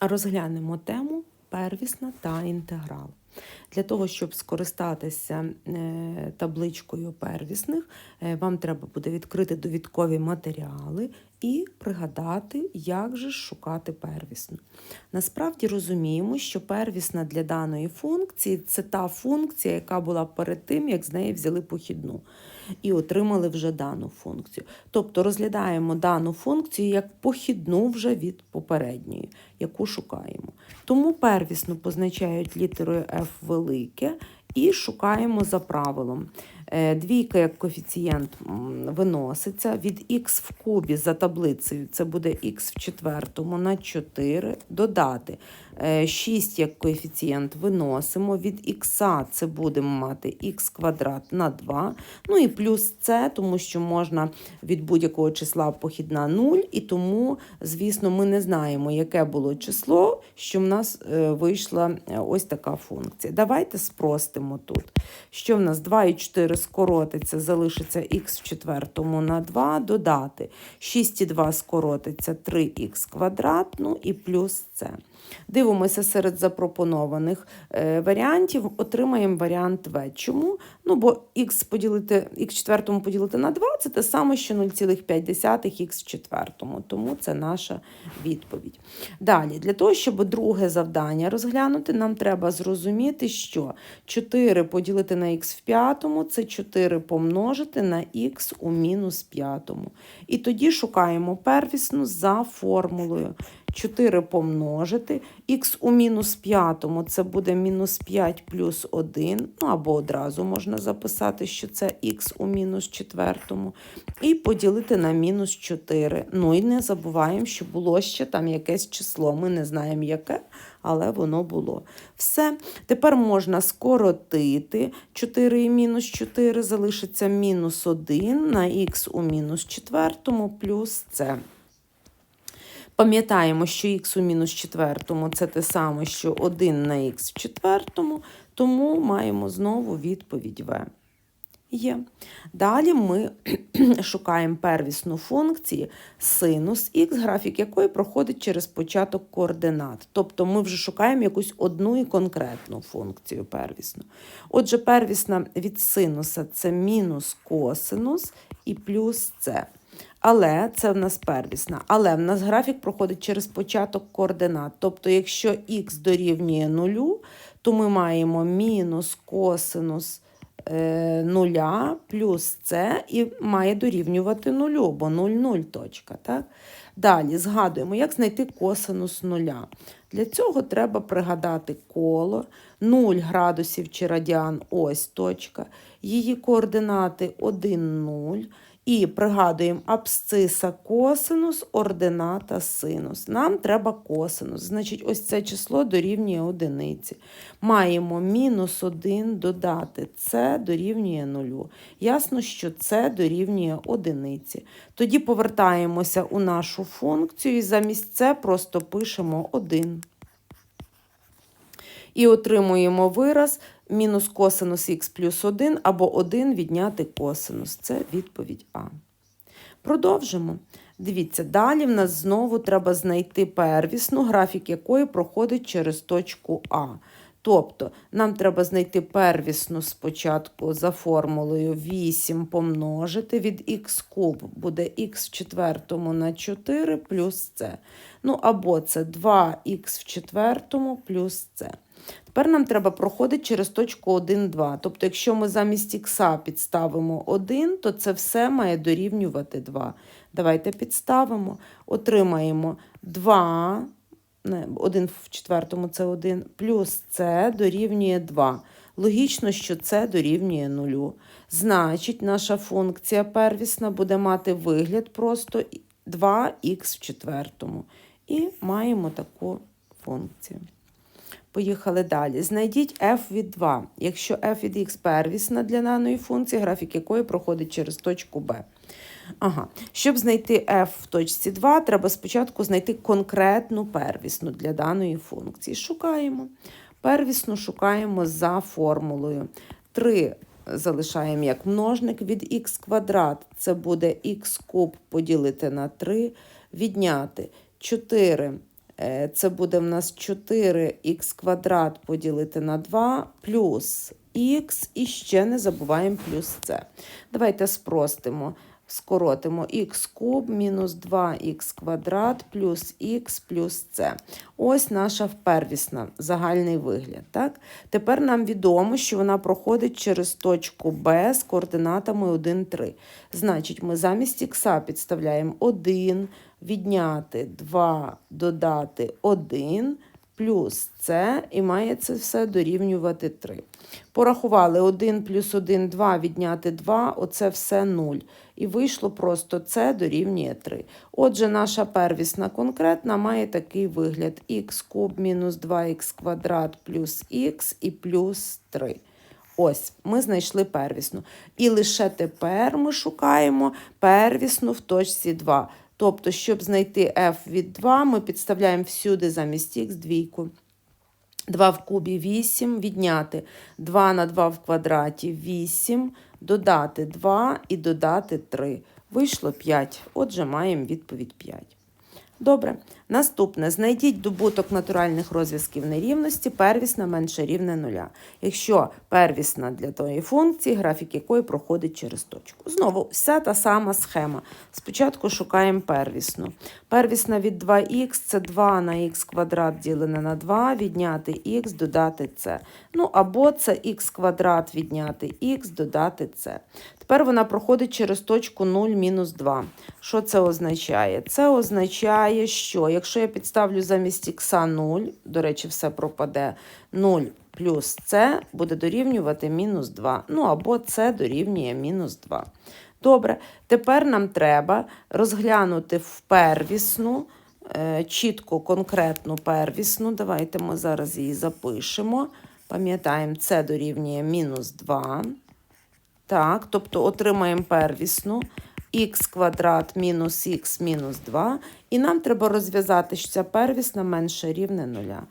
розглянемо тему первісна та інтеграл. Для того, щоб скористатися е, табличкою первісних, е, вам треба буде відкрити довідкові матеріали і пригадати, як же шукати первісну. Насправді розуміємо, що первісна для даної функції це та функція, яка була перед тим, як з неї взяли похідну і отримали вже дану функцію. Тобто розглядаємо дану функцію як похідну вже від попередньої, яку шукаємо. Тому первісну позначають літерою F велике і шукаємо за правилом. Е, Двійка як коефіцієнт виноситься від х в кубі за таблицею, це буде х в четвертому на 4, додати. 6 як коефіцієнт виносимо, від х. Це будемо мати х квадрат на 2, ну і плюс це, тому що можна від будь-якого числа похідна 0, і тому, звісно, ми не знаємо, яке було число, що в нас е, вийшла е, ось така функція. Давайте спростимо тут. Що в нас? 2 і 4 скоротиться, залишиться х в четвертому на 2, додати 6,2 скоротиться 3х квадрат, ну і плюс це. Дивимося серед запропонованих е, варіантів, отримаємо варіант В. Чому? Ну, бо х поділити, х четвертому поділити на 2 це те саме, що 0,5х в четвертому. Тому це наша відповідь. Далі, для того, щоб друге завдання розглянути, нам треба зрозуміти, що 4 поділити на х в п'ятому це 4 помножити на х у мінус п'ятому. І тоді шукаємо первісну за формулою. 4 помножити. Х у мінус п'ятому це буде мінус 5 плюс 1, ну або одразу можна записати, що це х у мінус четвертому. І поділити на мінус 4. Ну і не забуваємо, що було ще там якесь число. Ми не знаємо яке, але воно було. Все. Тепер можна скоротити 4 і мінус 4, залишиться мінус 1 на х у мінус четвертому плюс це. Пам'ятаємо, що х у мінус четвертому це те саме, що 1 на х в четвертому, тому маємо знову відповідь В. Є. Далі ми шукаємо первісну функцію синус х, графік якої проходить через початок координат. Тобто ми вже шукаємо якусь одну і конкретну функцію первісну. Отже, первісна від синуса це мінус косинус і плюс це. Але це в нас первісна. Але в нас графік проходить через початок координат. Тобто, якщо х дорівнює нулю, то ми маємо мінус косинус е, нуля плюс це і має дорівнювати нулю, бо 0, 0 точка. Так? Далі згадуємо, як знайти косинус нуля. Для цього треба пригадати коло, 0 градусів чи радіан ось точка, її координати 1, 0. І пригадуємо абсциса косинус, ордината синус. Нам треба косинус. Значить, ось це число дорівнює одиниці. Маємо мінус 1 додати це дорівнює нулю. Ясно, що це дорівнює одиниці. Тоді повертаємося у нашу функцію і замість це просто пишемо 1. І отримуємо вираз мінус косинус х плюс 1 або 1 відняти косинус. Це відповідь А. Продовжимо. Дивіться, далі в нас знову треба знайти первісну, графік якої проходить через точку А. Тобто нам треба знайти первісну спочатку за формулою 8 помножити від х куб буде х в четвертому на 4 плюс це. Ну або це 2х в четвертому плюс це. Тепер нам треба проходити через точку 1, 2. Тобто, якщо ми замість х підставимо 1, то це все має дорівнювати 2. Давайте підставимо, отримаємо 2, 1 в четвертому це 1, плюс це дорівнює 2. Логічно, що це дорівнює 0. Значить, наша функція первісна буде мати вигляд просто 2х в четвертому. І маємо таку функцію. Поїхали далі. Знайдіть f від 2. Якщо f від x первісна для даної функції, графік якої проходить через точку B. Ага. Щоб знайти f в точці 2, треба спочатку знайти конкретну первісну для даної функції. Шукаємо. Первісну шукаємо за формулою. 3 залишаємо як множник від х квадрат. Це буде х куб поділити на 3, відняти 4 Е, Це буде в нас 4х квадрат поділити на 2 плюс х і ще не забуваємо плюс це. Давайте спростимо. Скоротимо х куб мінус 2х квадрат плюс х плюс c. Ось наша первісна загальний вигляд. Так? Тепер нам відомо, що вона проходить через точку Б з координатами 1, 3. Значить, ми замість х підставляємо 1, відняти 2, додати 1, плюс це, і має це все дорівнювати 3. Порахували 1 плюс 1, 2, відняти 2, оце все 0. І вийшло просто це дорівнює 3. Отже, наша первісна конкретна має такий вигляд: х куб мінус 2х квадрат плюс х і плюс 3. Ось, ми знайшли первісну. І лише тепер ми шукаємо первісну в точці 2. Тобто, щоб знайти f від 2, ми підставляємо всюди замість х двійку. 2 в кубі 8, відняти 2 на 2 в квадраті 8, додати 2 і додати 3. Вийшло 5. Отже, маємо відповідь 5. Добре. Наступне. Знайдіть добуток натуральних розв'язків нерівності, первісна менше рівне нуля. Якщо первісна для тої функції, графік якої проходить через точку. Знову вся та сама схема. Спочатку шукаємо первісну. Первісна від 2х це 2 на х квадрат ділене на 2, відняти х, додати це. Ну або це х квадрат відняти х, додати це. Тепер вона проходить через точку 0 мінус 2. Що це означає? Це означає, що якщо я підставлю замість х 0, до речі, все пропаде 0 плюс це буде дорівнювати мінус 2. Ну або це дорівнює мінус 2. Добре, тепер нам треба розглянути в первісну, е, чітко конкретну первісну. Давайте ми зараз її запишемо. Пам'ятаємо, це дорівнює мінус 2. Так, тобто отримаємо первісну х квадрат мінус х мінус 2. І нам треба розв'язати, що ця первісна менше рівне нуля.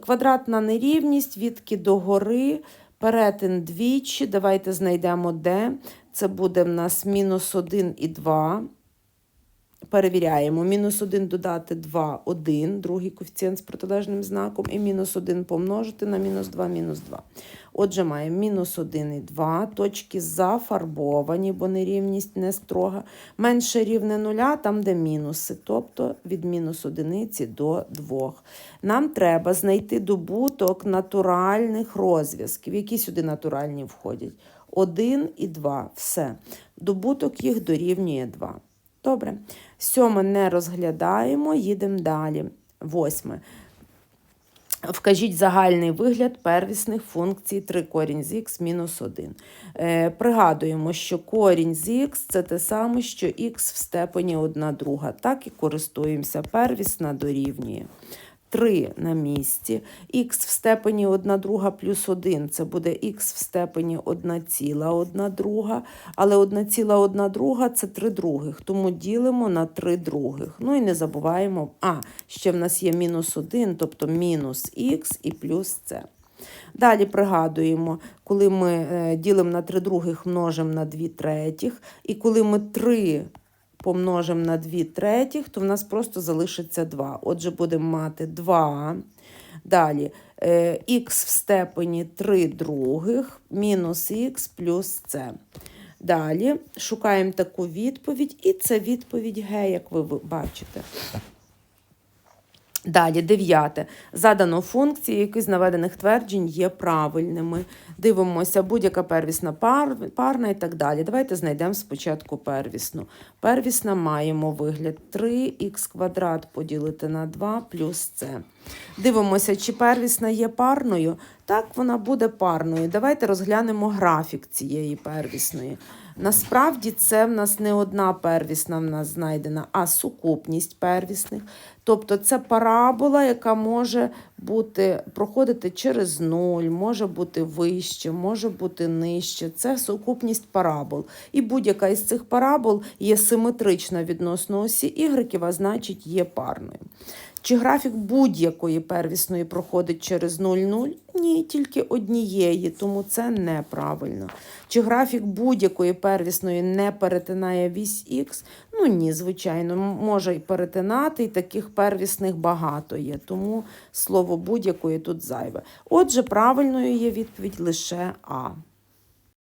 Квадратна нерівність відки до гори, перетин двічі. Давайте знайдемо де. Це буде в нас мінус 1 і 2. Перевіряємо. Мінус 1 додати 2, 1, другий коефіцієнт з протилежним знаком, і мінус 1 помножити на мінус 2, мінус 2. Отже, маємо мінус 1 і 2, точки зафарбовані, бо нерівність не строга. Менше рівне нуля, там, де мінуси, тобто від мінус 1 до 2. Нам треба знайти добуток натуральних розв'язків. Які сюди натуральні входять? 1 і 2. Все. Добуток їх дорівнює 2. Добре. Сьоме не розглядаємо, їдемо далі. Восьме. Вкажіть загальний вигляд первісних функцій 3 корінь з х мінус 1. Е, пригадуємо, що корінь з х це те саме, що х в степені 1 друга. Так і користуємося. Первісна дорівнює. 3 на місці. Х в степені 1 друга плюс 1 це буде х в степені 1 ціла 1 друга, але 1 ціла 1 друга це 3 других, тому ділимо на 3 других. Ну і не забуваємо, а, ще в нас є мінус 1, тобто мінус х і плюс це. Далі пригадуємо, коли ми е, ділимо на 3 других, множимо на 2 третіх, і коли ми 3 помножимо на 2 третіх, то в нас просто залишиться 2. Отже, будемо мати 2. Далі е, х в степені 3 других мінус х плюс c. Далі шукаємо таку відповідь, і це відповідь Г, як ви бачите. Далі, дев'яте. Задано функції, які з наведених тверджень є правильними. Дивимося, будь-яка первісна пар, парна і так далі. Давайте знайдемо спочатку первісну. Первісна маємо вигляд 3х квадрат поділити на 2 плюс c. Дивимося, чи первісна є парною. Так, вона буде парною. Давайте розглянемо графік цієї первісної. Насправді це в нас не одна первісна в нас знайдена, а сукупність первісних. Тобто це парабола, яка може бути, проходити через нуль, може бути вище, може бути нижче. Це сукупність парабол. І будь-яка із цих парабол є симетрична відносно осі Y, а значить є парною. Чи графік будь-якої первісної проходить через 0,0? Ні, тільки однієї, тому це неправильно. Чи графік будь-якої первісної не перетинає вісь Х? Ну ні, звичайно, може й перетинати, і таких первісних багато є, тому слово будь-якої тут зайве. Отже, правильною є відповідь лише А.